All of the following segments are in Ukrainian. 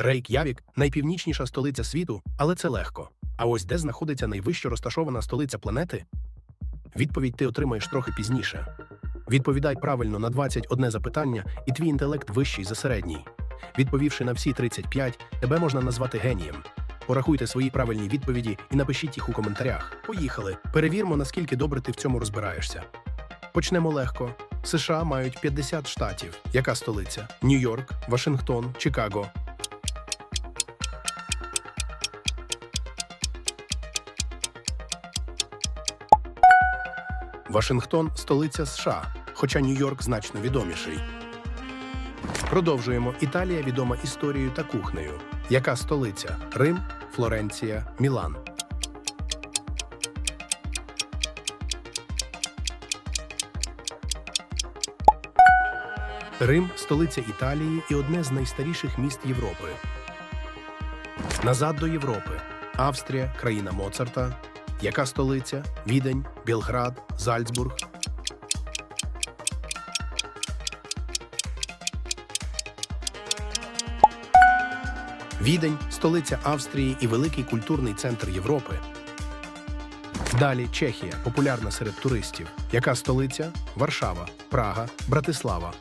Рейк'явік найпівнічніша столиця світу, але це легко. А ось де знаходиться найвище розташована столиця планети? Відповідь ти отримаєш трохи пізніше. Відповідай правильно на 21 запитання, і твій інтелект вищий за середній. Відповівши на всі 35, тебе можна назвати генієм. Порахуйте свої правильні відповіді і напишіть їх у коментарях. Поїхали. Перевірмо, наскільки добре ти в цьому розбираєшся. Почнемо легко. США мають 50 штатів. Яка столиця? Нью-Йорк, Вашингтон, Чикаго. Вашингтон столиця США, хоча Нью-Йорк значно відоміший. Продовжуємо. Італія відома історією та кухнею. Яка столиця? Рим, Флоренція, Мілан. Рим столиця Італії і одне з найстаріших міст Європи. Назад до Європи. Австрія, країна Моцарта. Яка столиця? Відень, Білград, Зальцбург. Відень столиця Австрії і великий культурний центр Європи. Далі Чехія, популярна серед туристів. Яка столиця? Варшава, Прага, Братислава.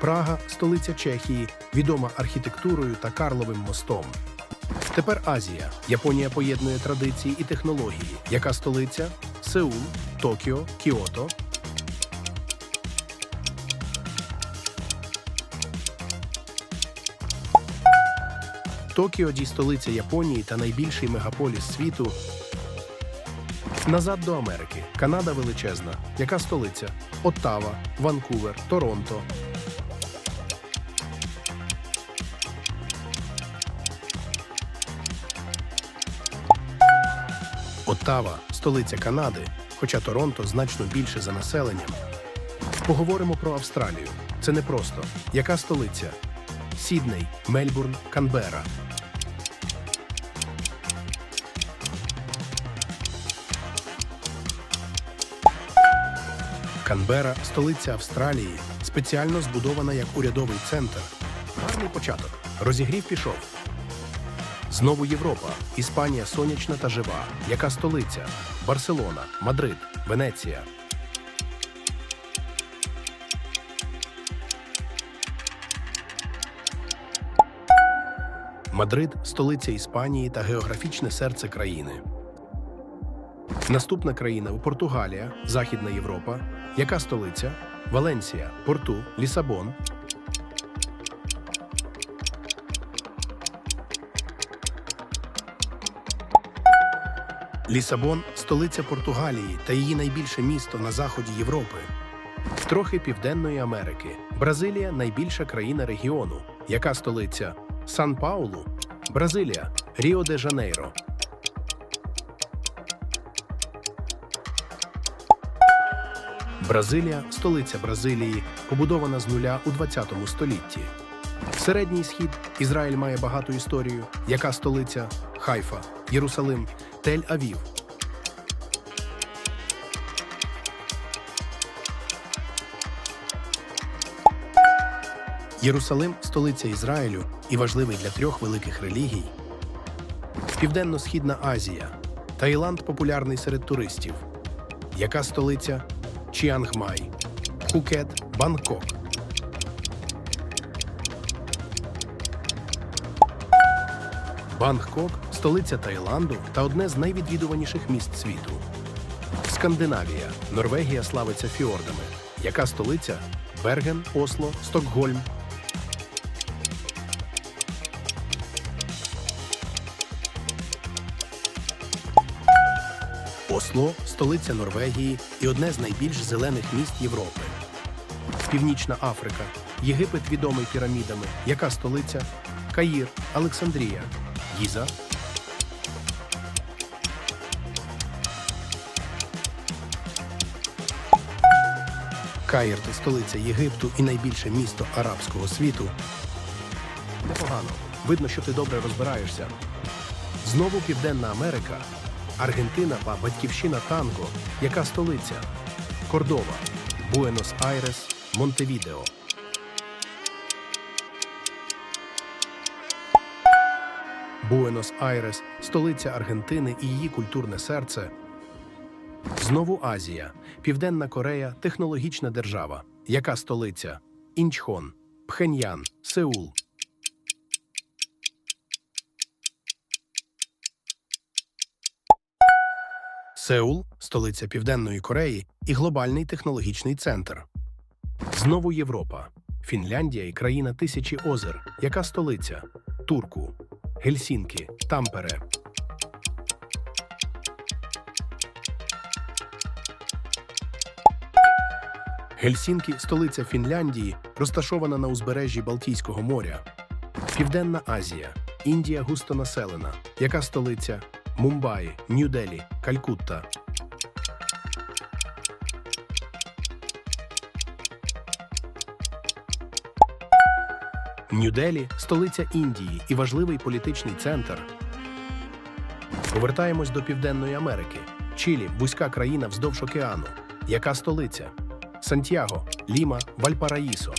Прага столиця Чехії, відома архітектурою та Карловим мостом. Тепер Азія. Японія поєднує традиції і технології. Яка столиця? Сеул, Токіо, Кіото. Токіо дій столиця Японії та найбільший мегаполіс світу. Назад до Америки. Канада величезна. Яка столиця? Оттава, Ванкувер, Торонто. Оттава столиця Канади, хоча Торонто значно більше за населенням. Поговоримо про Австралію. Це не просто. Яка столиця? Сідней, Мельбурн, Канбера. Канбера столиця Австралії, спеціально збудована як урядовий центр. Гарний початок. Розігрів пішов. Знову Європа, Іспанія сонячна та жива. Яка столиця? Барселона, Мадрид, Венеція. Мадрид столиця Іспанії та географічне серце країни. Наступна країна Португалія, Західна Європа. Яка столиця? Валенсія, Порту, Лісабон. Лісабон столиця Португалії та її найбільше місто на заході Європи. Трохи Південної Америки. Бразилія найбільша країна регіону. Яка столиця? Сан Паулу, Бразилія, Ріо де Жанейро. Бразилія столиця Бразилії, побудована з нуля у 20 столітті. Середній схід Ізраїль має багату історію. Яка столиця? Хайфа, Єрусалим, Тель-Авів. Єрусалим столиця Ізраїлю і важливий для трьох великих релігій. Південно-східна Азія. Таїланд популярний серед туристів. Яка столиця? Чіангмай, Пхукет, Бангкок. Бангкок столиця Таїланду та одне з найвідвідуваніших міст світу. Скандинавія. Норвегія славиться фіордами. Яка столиця? Берген, Осло, Стокгольм. Осло столиця Норвегії і одне з найбільш зелених міст Європи. Північна Африка. Єгипет відомий пірамідами. Яка столиця? Каїр, Олександрія, Гіза. Каїр – столиця Єгипту і найбільше місто арабського світу. Непогано. Видно, що ти добре розбираєшся. Знову Південна Америка. Аргентина та батьківщина танго. Яка столиця? Кордова, Буенос-Айрес, Монтевідео. Буенос-Айрес столиця Аргентини і її культурне серце. Знову Азія, Південна Корея технологічна держава. Яка столиця? Інчхон, Пхеньян, Сеул. Сеул столиця Південної Кореї і глобальний технологічний центр. Знову Європа. Фінляндія і країна тисячі озер. Яка столиця? Турку, Гельсінкі, Тампере. Гельсінкі столиця Фінляндії, розташована на узбережжі Балтійського моря. Південна Азія, Індія густонаселена. Яка столиця? Мумбаї, Нью-Делі, Калькутта. Нью-Делі столиця Індії і важливий політичний центр. Повертаємось до Південної Америки. Чилі вузька країна вздовж океану. Яка столиця? Сантьяго, Ліма, Вальпараїсо.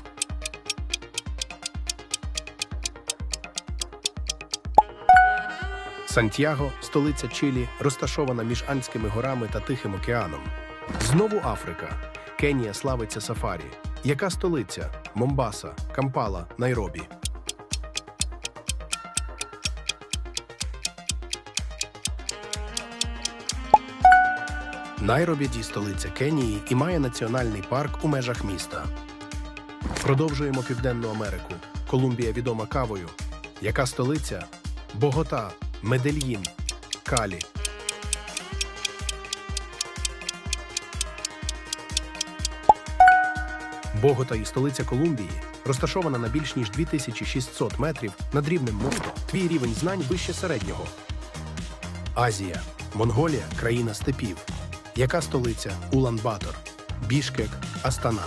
Сантьяго, столиця Чилі, розташована між Андськими горами та Тихим океаном. Знову Африка. Кенія славиться сафарі. Яка столиця? Момбаса, Кампала, Найробі. Найробіді столиця Кенії і має національний парк у межах міста. Продовжуємо Південну Америку. Колумбія відома кавою. Яка столиця? Богота, Медельїн, Калі. Богота і столиця Колумбії розташована на більш ніж 2600 метрів над рівнем моря. Твій рівень знань вище середнього. Азія, Монголія країна степів. Яка столиця? Улан-Батор, Бішкек, Астана.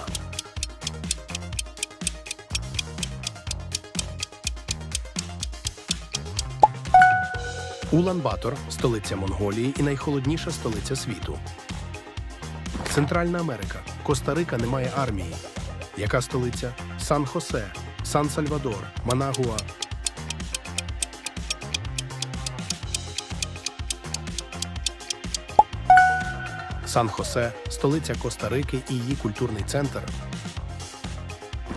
Улан-Батор столиця Монголії і найхолодніша столиця світу. Центральна Америка. Коста-Рика не має армії. Яка столиця? Сан-Хосе, Сан-Сальвадор, Манагуа. Сан-Хосе столиця Коста-Рики і її культурний центр.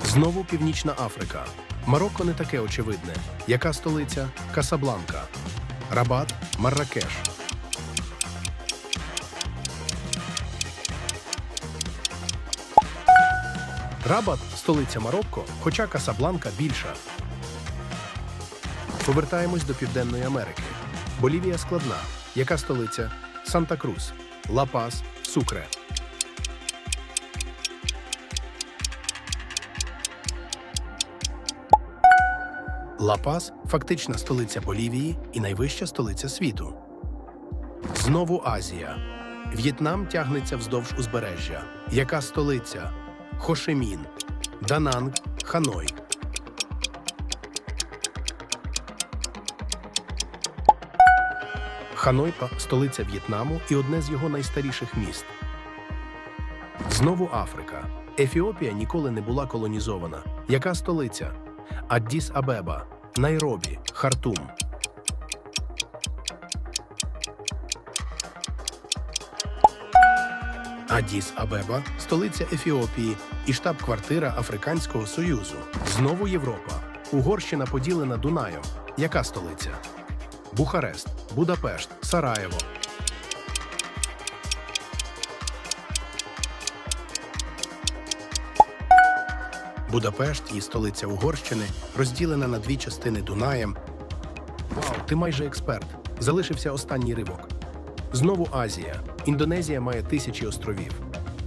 Знову Північна Африка. Марокко не таке очевидне. Яка столиця? Касабланка. Рабат, Марракеш. Рабат столиця Марокко, хоча Касабланка більша. Повертаємось до Південної Америки. Болівія складна. Яка столиця? Санта-Крус, Ла-Пас, Сукре. Ла-Пас фактична столиця Болівії і найвища столиця світу. Знову Азія. В'єтнам тягнеться вздовж узбережжя. Яка столиця? Хошемін, Дананг, Ханой. Ханойпа столиця В'єтнаму і одне з його найстаріших міст. Знову Африка. Ефіопія ніколи не була колонізована. Яка столиця? Аддіс Абеба, Найробі, Хартум. Адіс Абеба столиця Ефіопії і штаб-квартира Африканського Союзу. Знову Європа. Угорщина поділена Дунаєм. Яка столиця? Бухарест, Будапешт, Сараєво. Будапешт і столиця Угорщини розділена на дві частини Дунаєм. Вау, ти майже експерт. Залишився останній ривок. Знову Азія. Індонезія має тисячі островів.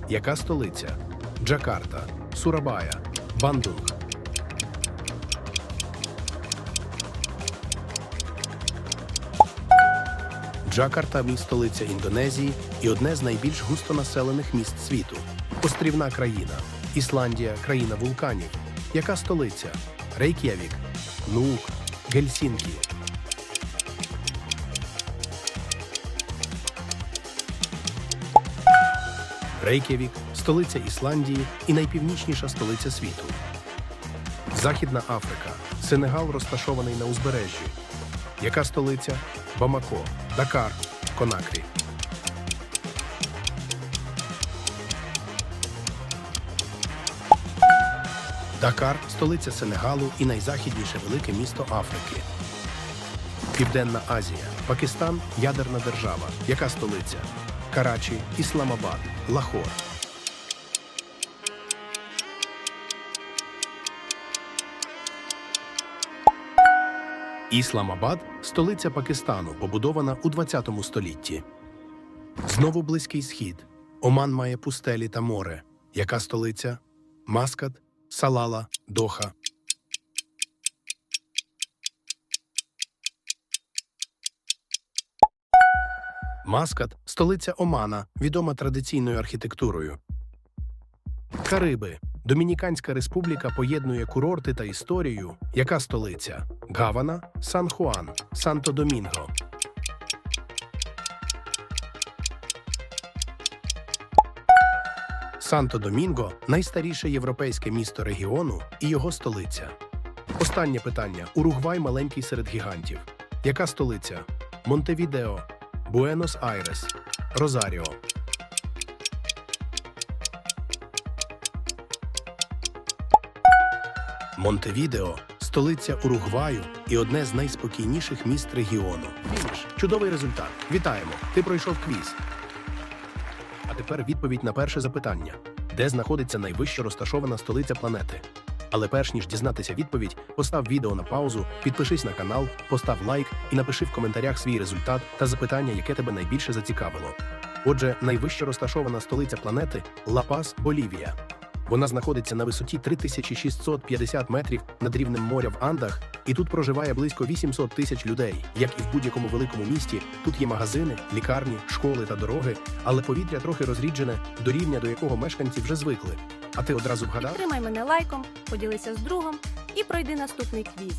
Яка столиця? Джакарта, Сурабая, Бандунг. Джакарта столиця Індонезії і одне з найбільш густонаселених міст світу. Острівна країна, Ісландія, країна вулканів. Яка столиця? Рейк'явік, Нук, Гельсінкі. Рейк'явік столиця Ісландії і найпівнічніша столиця світу. Західна Африка. Сенегал розташований на узбережжі. Яка столиця? Бамако. Дакар, Конакрі. Дакар столиця Сенегалу і найзахідніше велике місто Африки. Південна Азія, Пакистан ядерна держава. Яка столиця? Карачі, Ісламабад, Лахор. Ісламабад столиця Пакистану, побудована у 20 столітті. Знову Близький Схід. Оман має пустелі та море. Яка столиця? Маскат, Салала, Доха. Маскат столиця Омана, відома традиційною архітектурою. Кариби. Домініканська республіка поєднує курорти та історію. Яка столиця? Гавана, Сан-Хуан, Санто-Домінго. Санто-Домінго найстаріше європейське місто регіону і його столиця. Останнє питання: Уругвай маленький серед гігантів. Яка столиця? Монтевідео, Буенос-Айрес, Розаріо. Монтевідео столиця Уругваю і одне з найспокійніших міст регіону. Фініш. Чудовий результат. Вітаємо! Ти пройшов квіз. А тепер відповідь на перше запитання: де знаходиться найвище розташована столиця планети? Але перш ніж дізнатися відповідь, постав відео на паузу, підпишись на канал, постав лайк і напиши в коментарях свій результат та запитання, яке тебе найбільше зацікавило. Отже, найвище розташована столиця планети Ла-Пас, Болівія. Вона знаходиться на висоті 3650 метрів над рівнем моря в Андах, і тут проживає близько 800 тисяч людей. Як і в будь-якому великому місті, тут є магазини, лікарні, школи та дороги, але повітря трохи розріджене до рівня, до якого мешканці вже звикли. А ти одразу вгадав? Підтримай мене лайком, поділися з другом і пройди наступний квіз.